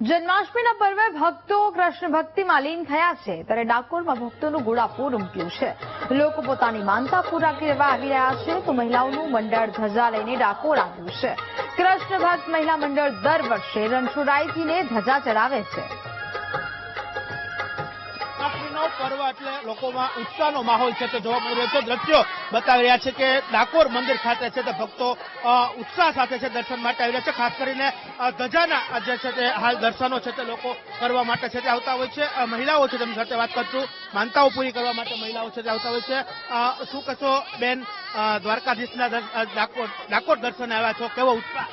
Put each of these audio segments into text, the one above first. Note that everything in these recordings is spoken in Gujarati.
જન્માષ્ટમીના પર્વે ભક્તો કૃષ્ણ ભક્તિમાં લીન થયા છે. ત્યારે ડાકોરમાં ભક્તોનું ગોળાપુર ઉમટ્યું છે. લોકો પોતાની માનતા પૂરા કરવા આવી રહ્યા છે તો મહિલાઓનું મંડળ ધજા લઈને ડાકોર આવ્યું છે. કૃષ્ણ ભક્ત મહિલા મંડળ દર વર્ષે રણછોડાઈથીને ધજા ચડાવે છે. પર્વ એટલે લોકોમાં ઉત્સાહનો માહોલ છે તે જોવા મળી રહ્યો છે. દ્રશ્યો બતાવી રહ્યા છે કે ડાકોર મંદિર ખાતે છે તે ભક્તો ઉત્સાહ સાથે છે દર્શન માટે આવી રહ્યા છે. ખાસ કરીને ધજાના જે છે તે હાલ દર્શનો છે તે લોકો કરવા માટે છે તે આવતા હોય છે. મહિલાઓ છે તેમની સાથે વાત કરશું. માનતાઓ પૂરી કરવા માટે મહિલાઓ છે તે આવતા હોય છે. શું કહેશો બેન દ્વારકાધીશના ડાકોર ડાકોર દર્શન આવ્યા છો? કેવો ઉત્સાહ?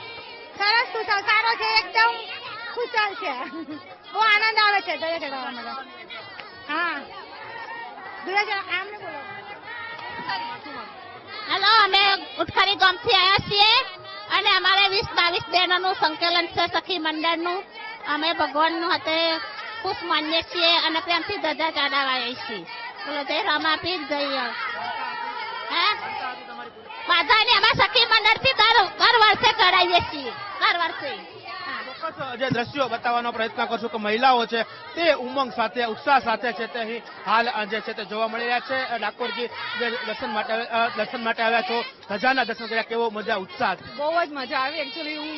સરસ કુશળ સારો છે, એકદમ કુશળ છે. બહુ આનંદ આવે છે ચડાવવામાં હા. હેલો અમે ઉઠખરી ગામથી આવ્યા છીએ અને અમારે વીસ બાવીસ બહેનોનું સંકલન છે સખી મંડળનું. અમે ભગવાનનું હાથે ખુશ માનીએ છીએ અને પ્રેમથી ધજા ચડાવાઈએ છીએ. બોલો તે રમાપી જય હે? બધાને અમારા સખી મંડળથી જે દ્રશ્યો બતાવવાનો પ્રયત્ન કરશું કે મહિલાઓ છે તે ઉમંગ સાથે, ઉત્સાહ સાથે છે તે અહીં હાલ જે છે તે જોવા મળી રહ્યા છે. ડાકોરજી દર્શન માટે દર્શન માટે આવ્યા છો. ધજાના દર્શન કર્યા, કેવો મજા, ઉત્સાહ બહુ જ મજા આવી. એકચ્યુઅલી હું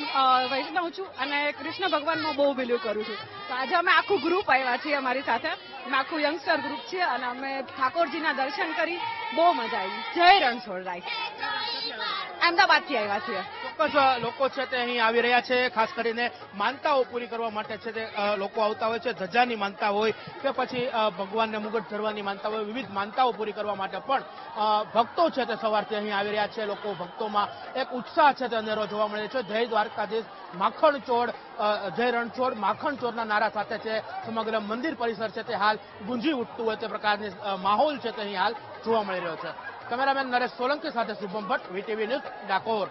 વૈષ્ણવ છું અને કૃષ્ણ ભગવાનમાં બહુ બિલીવ કરું છું. તો આજે અમે આખું ગ્રુપ આવ્યા છીએ અમારી સાથે. અમે આખું યંગસ્ટર ગ્રુપ છે અને અમે ઠાકોરજીના દર્શન કરી બહુ મજા આવી. જય રણછોડરાય. અમદાવાદથી આવ્યા છીએ. ચોક્કસ અ, લોકો છે તે અહીં આવી રહ્યા છે ખાસ કરીને માનતાઓ પૂરી કરવા માટે છે તે લોકો આવતા હોય છે ધજાની માનતા હોય કે પછી ભગવાનને મુગટ ધરવાની માનતા હોય વિવિધ માનતાઓ પૂરી કરવા માટે પણ ભક્તો છે તે સવારથી અહીં આવી રહ્યા છે લોકો ભક્તોમાં એક ઉત્સાહ છે તે અનેરો જોવા મળે છે. જય દ્વારકાધીશ માખણ ચોડ જય રણછોડ માખણ ચોરના નારા સાથે છે સમગ્ર મંદિર પરિસર છે તે હાલ ગુંજી ઉઠતું હોય તે પ્રકારની માહોલ છે તે અહીં હાલ જોવા મળી રહ્યો છે. કેમેરામેન નરેશ સોલંકી સાથે શુભમ ભટ્ટ વીટીવી ન્યૂઝ ડાકોર.